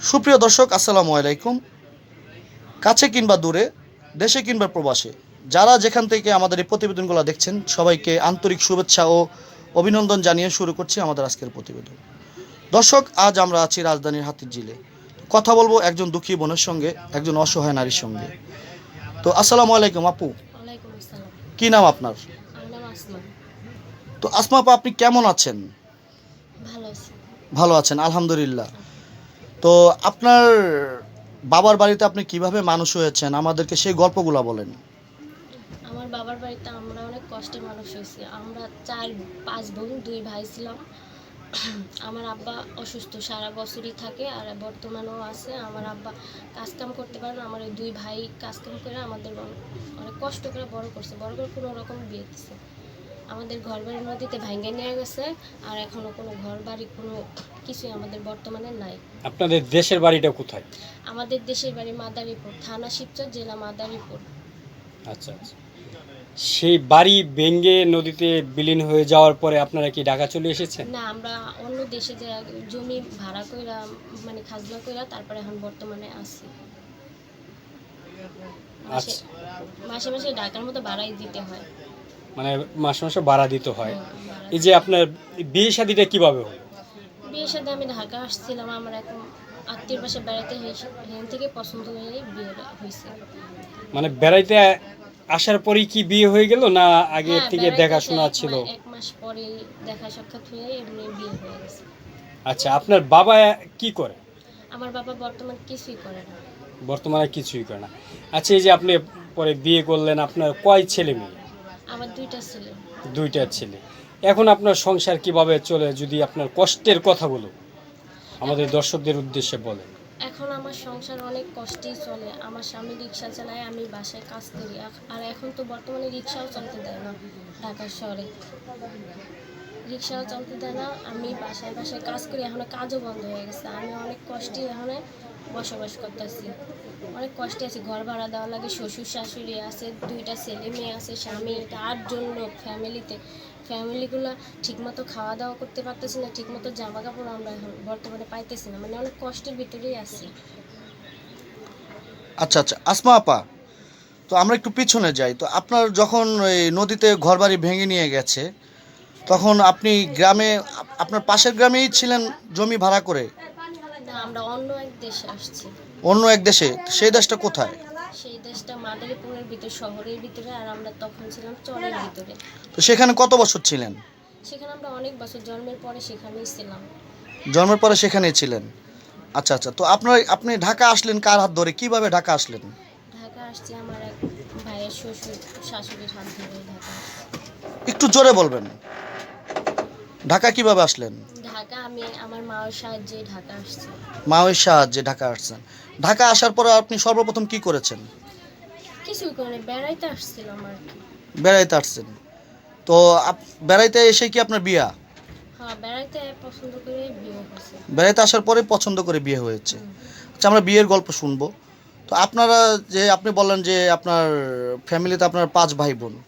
সুপ্রিয় দর্শক আসসালামু আলাইকুম। কাছে কিংবা দূরে দেশে কিংবা প্রবাসে যারা যেখান থেকে আমাদের এই প্রতিবেদনগুলো দেখছেন সবাইকে আন্তরিক শুভেচ্ছা ও অভিনন্দন জানিয়ে শুরু করছি আমাদের আজকের প্রতিবেদন। দর্শক আজ আমরা আছি রাজধানীর হাতির জিলে কথা বলব একজন দুঃখী বোনের সঙ্গে একজন অসহায় নারীর সঙ্গে। তো আসসালামু আলাইকুম আপু। কি নাম আপনার? তো আসমা আপা আপনি কেমন আছেন? ভালো আছেন আলহামদুলিল্লাহ। তো আপনার বাবার বাড়িতে আপনি কীভাবে মানুষ হয়েছেন? আমাদেরকে সেই গল্পগুলো বলেন। আমার বাবার বাড়িতে আমরা অনেক কষ্টে মানুষ হয়েছি। আমরা চার, পাঁচ বোন, দুই ভাই ছিলাম। আমার আব্বা অসুস্থ, সারা বছরই থাকে আর বর্তমানেও আছে। আমার আব্বা কাজকাম করতে পারে আমার ওই দুই ভাই কাজকাম করে আমাদের অনেক- অনেক কষ্ট করে বড় করছে। বড় করে কোনো রকম বিয়ে দিচ্ছে আমাদের ঘর বাড়ি নদীতে ভাঙ্গে নিয়ে গেছে আর এখনও কোনো ঘর বাড়ি কোনো কিছুই আমাদের বর্তমানে নাই। আপনাদের দেশের বাড়িটা কোথায়? আমাদের দেশের বাড়ি মাদারীপুর থানা শিবচর জেলা মাদারীপুর। আচ্ছা আচ্ছা। সেই বাড়ি ভেঙ্গে নদীতে বিলীন হয়ে যাওয়ার পরে আপনারা কি ঢাকা চলে এসেছেন? না আমরা অন্য দেশে যে জমি ভাড়া কইরা মানে খাজনা কইরা তারপরে এখন বর্তমানে আছি। মাসে আচ্ছা। মাসে মাসে ঢাকার মতো ভাড়াই দিতে হয়। মানে মাসে মাসে ভাড়া দিতে হয়। এই যে আপনার বিয়ে শাদিটা কীভাবে হলো? বিয়ের সাথে আমি ঢাকা আসছিলাম আমার এখন আত্মীয় বাসা বেড়াতে হয়েছে এখান থেকে পছন্দ হয়ে বিয়ে হয়েছে মানে বেড়াইতে আসার পরেই কি বিয়ে হয়ে গেল না আগে হ্যাঁ, থেকে বেড়াইতে দেখাশোনা এসে ছিল? এক মাস পরে দেখা সাক্ষাৎ হয়ে এমনি বিয়ে হয়ে গেছে। আচ্ছা আপনার বাবা কি করে? আমার বাবা বর্তমান কিছুই করে না। বর্তমানে কিছুই করে না। আচ্ছা এই যে আপনি পরে বিয়ে করলেন আপনার কয় ছেলে মেয়ে? আমার দুইটা ছেলে। দুইটা ছেলে। এখন আপনার সংসার কীভাবে চলে যদি আপনার কষ্টের কথাগুলো আমাদের দর্শকদের উদ্দেশ্যে বলেন। এখন আমার সংসার অনেক কষ্টেই চলে। আমার স্বামী রিক্সা চালায় আমি বাসায় কাজ করি। আর এখন তো বর্তমানে রিক্সাও চলতে দেয় না ঢাকা শহরে। রিক্সাও চলতে দেয় না আমি বাসায় বাসায় কাজ করি। এখন কাজও বন্ধ হয়ে গেছে। আমি অনেক কষ্টে এখানে বসবাস করতেছি। অনেক কষ্টে আছে, ঘর ভাড়া দেওয়া লাগে, শ্বশুর শাশুড়ি আছে, দুইটা ছেলে মেয়ে আছে, স্বামী আটজন লোক ফ্যামিলিতে। ফ্যামিলিগুলো ঠিকমতো খাওয়া দাওয়া করতে পারতেছি না, ঠিকমতো জামা কাপড় আমরা বর্তমানে পাইতেছি না মানে অনেক কষ্টের ভিতরেই আছি। আচ্ছা আচ্ছা আসমা আপা, তো আমরা একটু পিছনে যাই, তো আপনার যখন এই নদীতে ঘরবাড়ি ভেঙে নিয়ে গেছে, তখন আপনি গ্রামে, আপনার পাশের গ্রামেই ছিলেন জমি ভাড়া করে আমরা অন্য এক দেশে আসছি। অন্য এক দেশে? সেই দেশটা কোথায়? সেই দেশটা মাদারীপুরের ভিতরে শহরের ভিতরে আর আমরা তখন ছিলাম চরের ভিতরে। তো সেখানে কত বছর ছিলেন? সেখানে আমরা অনেক বছর জন্মের পরে সেখানেই ছিলাম। জন্মের পরে সেখানেই ছিলেন? আচ্ছা আচ্ছা তো আপনার আপনি ঢাকা আসলেন কার হাত ধরে? কীভাবে ঢাকা আসলেন? ঢাকা আসছি আমার এক ভাইয়ের শ্বশুর শাশুড়ির হাত ধরে ঢাকা আসছি। একটু জোরে বলবেন। ঢাকা কীভাবে আসলেন? ঢাকা আমি আমার মায়ের সাহায্যে ঢাকা আসছি। মাওয়ের সাহায্যে ঢাকা আসছেন। ঢাকা আসার পরে আপনি সর্বপ্রথম কি করেছেন? করে বেড়াইতে আসছিলাম আর কি। বেড়াইতে আসছেন। তো বেড়াইতে এসে কি আপনার বিয়া? হ্যাঁ বেড়াইতে আসার পরে পছন্দ করে বিয়ে হয়েছে। আচ্ছা আমরা বিয়ের গল্প শুনব। তো আপনারা যে আপনি বললেন যে আপনার ফ্যামিলিতে আপনার পাঁচ ভাই বোন।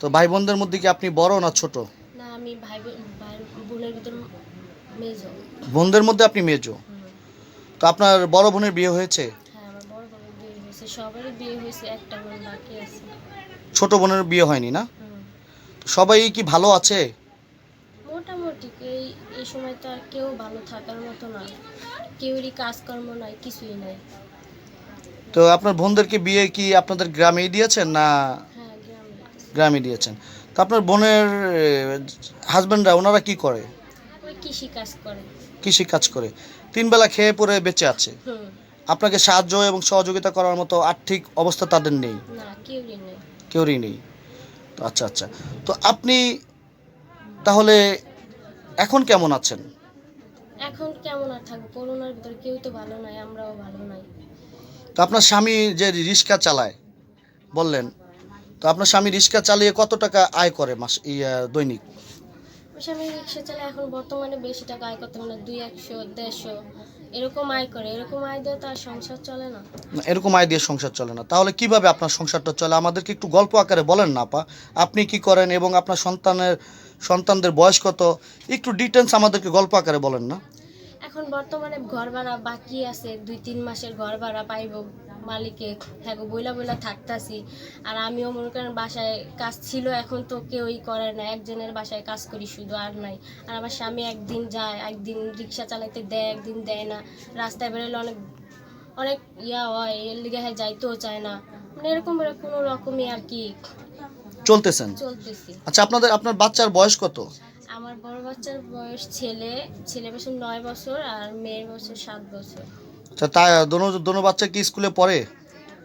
তো ভাই বোনদের মধ্যে কি আপনি বড় না ছোট? না আমি ভাই বোন- ভাই বোনের ভিতর মেজো বোনদের মধ্যে আপনি মেজো? তো আপনার বড় বোনের বিয়ে হয়েছে? হ্যাঁ ছোট বোনের বিয়ে হয়নি না? সবাই কি ভালো আছে? মোটামুটি এই এই সময় তো আর কেউ ভালো থাকার মতো না। কেউরই কাজকর্ম নাই কিছুই নাই। তো আপনার বোনদেরকে বিয়ে কি আপনাদের গ্রামেই দিয়েছেন না হ্যাঁ গ্রামে দিয়েছেন? তো আপনার বোনের হাজব্যান্ডরা ওনারা কি করে? কৃষি কাজ করে। কৃষি কাজ করে। তিন বেলা খেয়ে পরে বেঁচে আছে। আপনাকে সাহায্য এবং সহযোগিতা করার মতো আর্থিক অবস্থা তাদের নেই। না নেই। কেউরই নেই। তো আচ্ছা আচ্ছা। তো আপনি তাহলে এখন কেমন আছেন? এখন কেমন আর থাকব? করোনার ভিতরে কেউ তো ভালো নাই আমরাও ভালো নাই। তো আপনার স্বামী যে রিক্সা চালায় বললেন তো আপনার স্বামী রিক্সা চালিয়ে কত টাকা আয় করে মাস দৈনিক? সময় রিক্সা চালায় এখন বর্তমানে বেশি টাকা আয় করতে মানে দুই একশো দেড়শো এরকম আয় করে এরকম আয় দিয়ে তো আর সংসার চলে না। না, এরকম আয় দিয়ে সংসার চলে না। তাহলে কীভাবে আপনার সংসারটা চলে? আমাদেরকে একটু গল্প আকারে বলেন না আপা। আপনি কি করেন এবং আপনার সন্তানের সন্তানদের বয়স কত? একটু ডিটেলস আমাদেরকে গল্প আকারে বলেন না। এখন বর্তমানে ঘর ভাড়া বাকি আছে দুই তিন মাসের ঘর ভাড়া পাইব। মালিকে হ্যাঁ গো, বইলা বইলা থাকতাছি। আর আমিও মনে করেন বাসায় কাজ ছিল এখন তো কেউই করে না। একজনের বাসায় কাজ করি শুধু আর নাই। আর আমার স্বামী একদিন যায় একদিন রিক্সা চালাইতে দেয় একদিন দেয় না। রাস্তায় বেরোলে অনেক অনেক ইয়া হয় এর লিগে হ্যাঁ যাইতেও চায় না। মানে এরকম কোনো রকমই আর কি। চলতেছেন? চলতেছি। আচ্ছা আপনাদের আপনার বাচ্চার বয়স কত? আমার বড় বাচ্চার বয়স ছেলে ছেলে বছর নয় বছর আর মেয়ের বছর সাত বছর। আচ্ছা তা দোনো দোনো বাচ্চা কি স্কুলে পড়ে?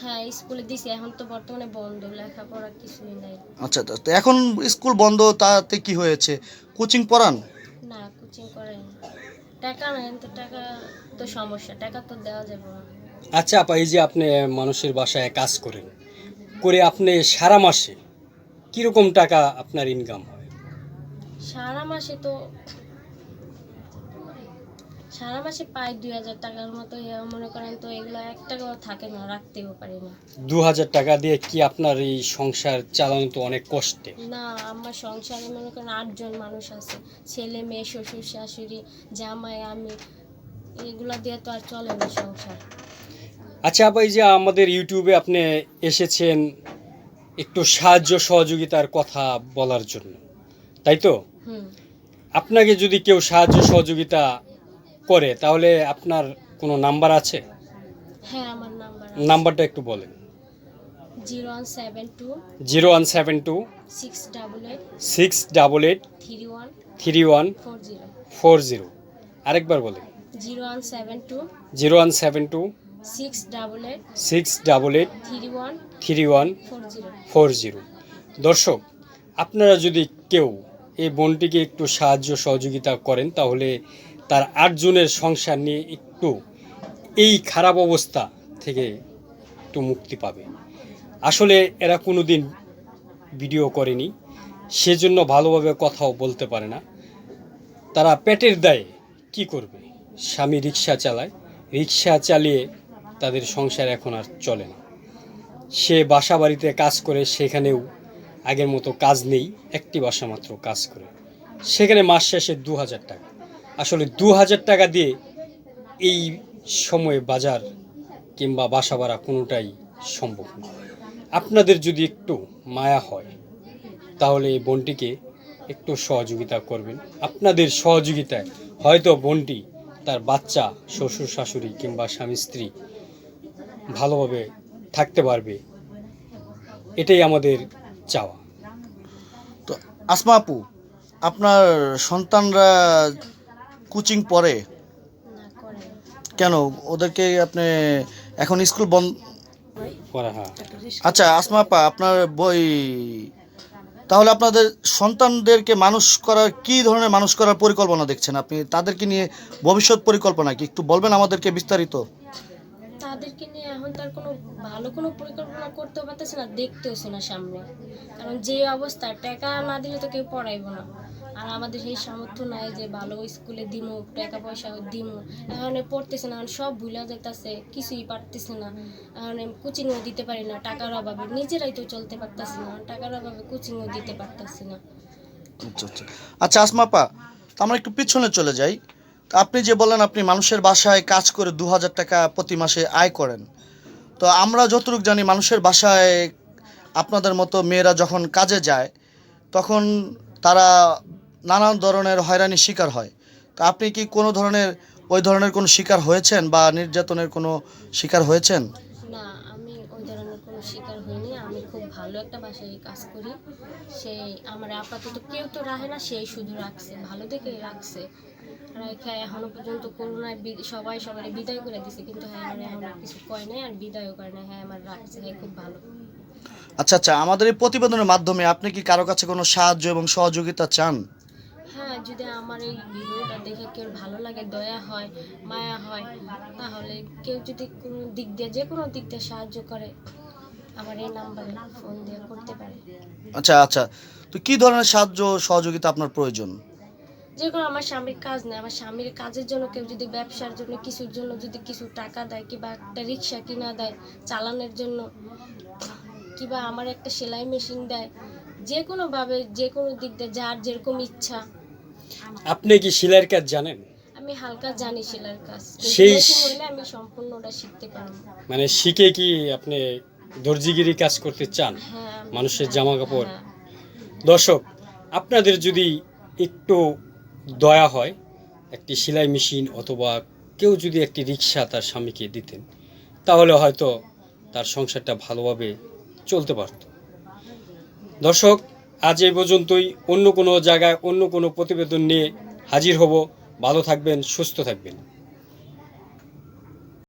হ্যাঁ স্কুলে দিছি এখন তো বর্তমানে বন্ধ লেখাপড়া কিছুই নাই। আচ্ছা তো- তো এখন স্কুল বন্ধ তাতে কি হয়েছে? কোচিং পড়ান? না কোচিং করেন। টাকা নাই তো টাকা তো সমস্যা টাকা তো দেওয়া যাবে। না আচ্ছা আপা এই যে আপনি মানুষের বাসায় কাজ করেন করে আপনি সারা মাসে কীরকম টাকা আপনার ইনকাম হয়? সারা মাসে তো সারা মাসে পাই দুই হাজার টাকার মতো মনে করেন তো এগুলো এক টাকাও থাকে না রাখতেও পারি না। দু হাজার টাকা দিয়ে কি আপনার এই সংসার চালানো তো অনেক কষ্টে না আমার সংসারে মনে করেন আটজন মানুষ আছে ছেলে মেয়ে শ্বশুর শাশুড়ি জামাই আমি এগুলো দিয়ে তো আর চলে না সংসার। আচ্ছা আপা এই যে আমাদের ইউটিউবে আপনি এসেছেন একটু সাহায্য সহযোগিতার কথা বলার জন্য তাই তো? হুম। আপনাকে যদি কেউ সাহায্য সহযোগিতা করে তাহলে আপনার কোনো নাম্বার আছে? হ্যাঁ আমার নাম্বার নাম্বারটা একটু বলেন। Zero one seven two zero one seven two six double eight six double eight three one three one four zero. Four zero আরেকবার বলেন। Zero one seven two zero one seven two six double eight six double eight three one three one four zero four zero. দর্শক আপনারা যদি কেউ এই বোনটিকে একটু সাহায্য সহযোগিতা করেন তাহলে তার আটজনের সংসার নিয়ে একটু এই খারাপ অবস্থা থেকে একটু মুক্তি পাবে। আসলে এরা কোনো দিন ভিডিও করেনি, সেজন্য ভালোভাবে কথাও বলতে পারে না। তারা পেটের দায়ে কি করবে? স্বামী রিক্সা চালায়, রিক্সা চালিয়ে তাদের সংসার এখন আর চলে না। সে বাসা বাড়িতে কাজ করে, সেখানেও আগের মতো কাজ নেই, একটি বাসা মাত্র কাজ করে। সেখানে মাস শেষে দু হাজার টাকা। আসলে দু হাজার টাকা দিয়ে এই সময়ে বাজার কিংবা বাসা ভাড়া কোনোটাই সম্ভব না। আপনাদের যদি একটু মায়া হয়, তাহলে এই বোনটিকে একটু সহযোগিতা করবেন। আপনাদের সহযোগিতায় হয়তো বোনটি তার বাচ্চা, শ্বশুর, শাশুড়ি কিংবা স্বামী, স্ত্রী ভালোভাবে থাকতে পারবে। এটাই আমাদের চাওয়া। তো আসমা আপু, আপনার সন্তানরা কোচিং পড়ে না করে। না। কেন? ওদেরকে আপনি এখন স্কুল বন্ধ হ্যাঁ। আচ্ছা আসমা আপা আপনার বই তাহলে আপনাদের সন্তানদেরকে মানুষ করার কি ধরনের মানুষ করার পরিকল্পনা দেখছেন? আপনি তাদেরকে নিয়ে ভবিষ্যৎ পরিকল্পনা কি? একটু বলবেন আমাদেরকে বিস্তারিত। তাদেরকে নিয়ে এখন তার কোনো ভালো কোনো পরিকল্পনা করতেও পারতেছে না দেখতেওছে না সামনে। কারণ যে অবস্থা টাকা না দিলে তো কেউ পড়াইবো না। আর আমাদের সেই সামর্থ্য নাই যে ভালো স্কুলে দিমু, টাকা পয়সা দিমু। এখন পড়তেছে না সব ভুলে যেতেছে কিছুই পারতেছে না। এখন কোচিংও দিতে পারি না, টাকার অভাবে। নিজেরাই তো চলতে পারতেছি না, টাকার অভাবে কোচিংও দিতে পারতেছি না। আচ্ছা আচ্ছা। আচ্ছা আমরা একটু পিছনে চলে যাই। আপনি যে বলেন আপনি মানুষের বাসায় কাজ করে দু হাজার টাকা প্রতি মাসে আয় করেন। তো আমরা যতটুকু জানি, মানুষের বাসায় আপনাদের মতো মেয়েরা যখন কাজে যায়, তখন তারা নানান ধরনের হয়রানির শিকার হয়। তো আপনি কি কোনো ধরনের ওই ধরনের কোনো শিকার হয়েছেন বা নির্যাতনের কোনো শিকার হয়েছেন? না আমি ওই ধরনের কোনো শিকার হইনি। আমি খুব ভালো একটা বাসায় কাজ করি। সেই আমার আপাতত কেউ তো রাখে না সেই শুধু রাখছে ভালো দেখে রাখছে। রেখে এখনও পর্যন্ত করোনায় সবাই সবাই বিদায় করে দিছে কিন্তু হ্যাঁ আমার এখন কিছু কয় নাই আর বিদায়ও করে না হ্যাঁ আমার রাখছে হ্যাঁ খুব ভালো। আচ্ছা আচ্ছা আমাদের এই প্রতিবেদনের মাধ্যমে আপনি কি কারও কাছে কোনো সাহায্য এবং সহযোগিতা চান? যদি আমার এই ভিডিওটা দেখে কেউ ভালো লাগে দয়া হয় মায়া হয় তাহলে কেউ যদি কোনো দিক দিয়ে যে কোনো দিক দিয়ে সাহায্য করে আমার এই নাম্বারে ফোন দিয়ে করতে পারে। আচ্ছা আচ্ছা। তো কি ধরনের সাহায্য সহযোগিতা আপনার প্রয়োজন? যে কোনো আমার স্বামীর কাজ নেই আমার স্বামীর কাজের জন্য কেউ যদি ব্যবসার জন্য কিছুর জন্য যদি কিছু টাকা দেয় কিংবা একটা রিক্সা কিনা দেয় চালানোর জন্য কিংবা আমার একটা সেলাই মেশিন দেয় যে কোনোভাবে যে কোনো দিক দিয়ে যার যেরকম ইচ্ছা আপনি কি সেলাইয়ের কাজ জানেন? আমি হালকা জানি সেলার কাজ। সেই- আমি সম্পূর্ণটা শিখতে পারব। মানে শিখে কি আপনি দর্জিগিরি কাজ করতে চান? হ্যাঁ মানুষের জামা কাপড় হ্যাঁ। দর্শক আপনাদের যদি একটু দয়া হয় একটি সেলাই মেশিন অথবা কেউ যদি একটি রিক্সা তার স্বামীকে দিতেন তাহলে হয়তো তার সংসারটা ভালোভাবে চলতে পারত। দর্শক আজ এই পর্যন্তই। অন্য কোনো জায়গায় অন্য কোনো প্রতিবেদন নিয়ে হাজির হব। ভালো থাকবেন, সুস্থ থাকবেন।